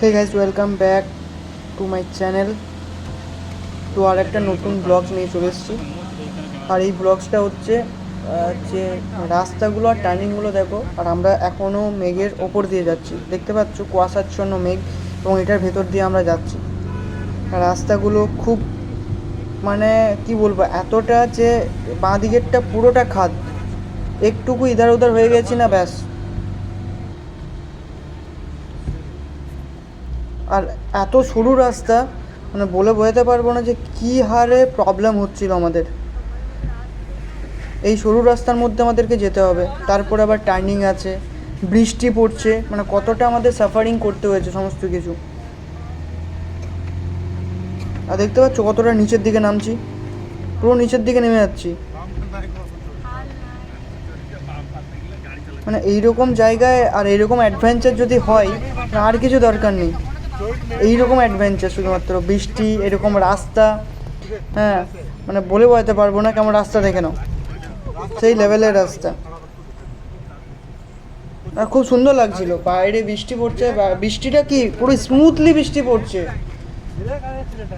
Hey guys welcome back to my channel তো আর একটা নতুন ব্লগ নিয়ে চলে এসেছি। আর এই ব্লগসটা হচ্ছে যে রাস্তাগুলো আর টার্নিংগুলো দেখো, আর আমরা এখনও মেঘের ওপর দিয়ে যাচ্ছি। দেখতে পাচ্ছ কুয়াশাচ্ছন্ন মেঘ এবং এটার ভেতর দিয়ে আমরা যাচ্ছি। রাস্তাগুলো খুব মানে কি বলব, এতটা যে বাঁ দিকেরটা পুরোটা খাদ। একটুকু ইধার উধার হয়ে গেছি না, ব্যাস। আর এত সরু রাস্তা মানে বলে বোঝাতে পারব না যে কী হারে প্রবলেম হচ্ছিল আমাদের। এই সরু রাস্তার মধ্যে আমাদেরকে যেতে হবে। তারপর আবার টার্নিং আছে, বৃষ্টি পড়ছে মানে কতটা আমাদের সাফারিং করতে হয়েছে সমস্ত কিছু। আর দেখতে পাচ্ছ কতটা নিচের দিকে নামছি। পুরো নিচের দিকে নেমে যাচ্ছি। মানে এইরকম জায়গায় আর এইরকম অ্যাডভেঞ্চার যদি হয় আর কিছু দরকার নেই। এইরকম অ্যাডভেঞ্চার শুধুমাত্র, বৃষ্টি, এরকম রাস্তা হ্যাঁ মানে বলে বোঝাতে পারব না কেমন রাস্তা দেখে নাও। সেই লেভেলের রাস্তা। আর খুব সুন্দর লাগছিল, বাইরে বৃষ্টি পড়ছে বৃষ্টিটা কি পুরো স্মুথলি বৃষ্টি পড়ছে?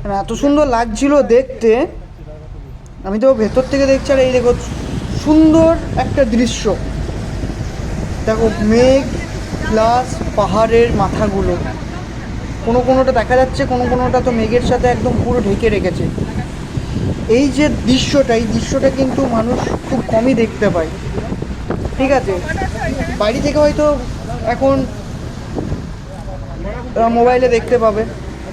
মানে এত সুন্দর লাগছিল দেখতে। আমি তো ভেতর থেকে দেখছি, আর এই দেখো, সুন্দর একটা দৃশ্য। দেখো, মেঘ প্লাস পাহাড়ের মাথাগুলো। কোনো কোনোটা দেখা যাচ্ছে, কোনো কোনোটা তো মেঘের সাথে একদম পুরো ঢেকে রেখেছে। এই যে দৃশ্যটা, এই দৃশ্যটা কিন্তু মানুষ খুব কমই দেখতে পায়। ঠিক আছে? বাড়ি থেকে হয়তো এখন মোবাইলে দেখতে পাবে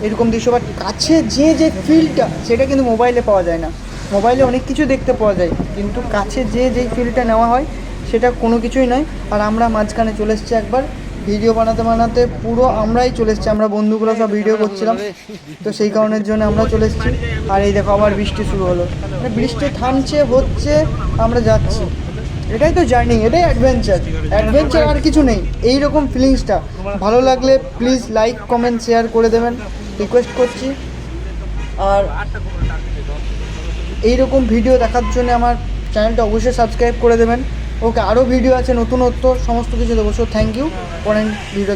এরকম দৃশ্য বা কাছে যে যে ফিলটা সেটা কিন্তু মোবাইলে পাওয়া যায় না। মোবাইলে অনেক কিছু দেখতে পাওয়া যায়, কিন্তু কাছে যে যেই ফিলটা নেওয়া হয়, সেটা কোনো কিছুই নয়। আর আমরা মাঝখানে চলে এসেছি একবার ভিডিও বানাতে বানাতে পুরো আমরাই চলে এসেছি। আমরা বন্ধুগুলো সব ভিডিও করছিলাম। তো সেই কারণের জন্য আমরা চলে এসেছি। আর এই দেখো, আবার বৃষ্টি শুরু হলো। মানে বৃষ্টি থামছে, হচ্ছে, আমরা যাচ্ছি। এটাই তো জার্নি এটাই অ্যাডভেঞ্চার অ্যাডভেঞ্চার আর কিছু নেই। এই রকম ফিলিংসটা ভালো লাগলে প্লিজ লাইক কমেন্ট শেয়ার করে দেবেন। রিকোয়েস্ট করছি। আর এই রকম ভিডিও দেখার জন্য আমার চ্যানেলটা অবশ্যই সাবস্ক্রাইব করে দেবেন। ওকে আরও ভিডিও আছে নতুনত্ব সমস্ত কিছু দেবো। সো থ্যাংক ইউ পরের ভিডিও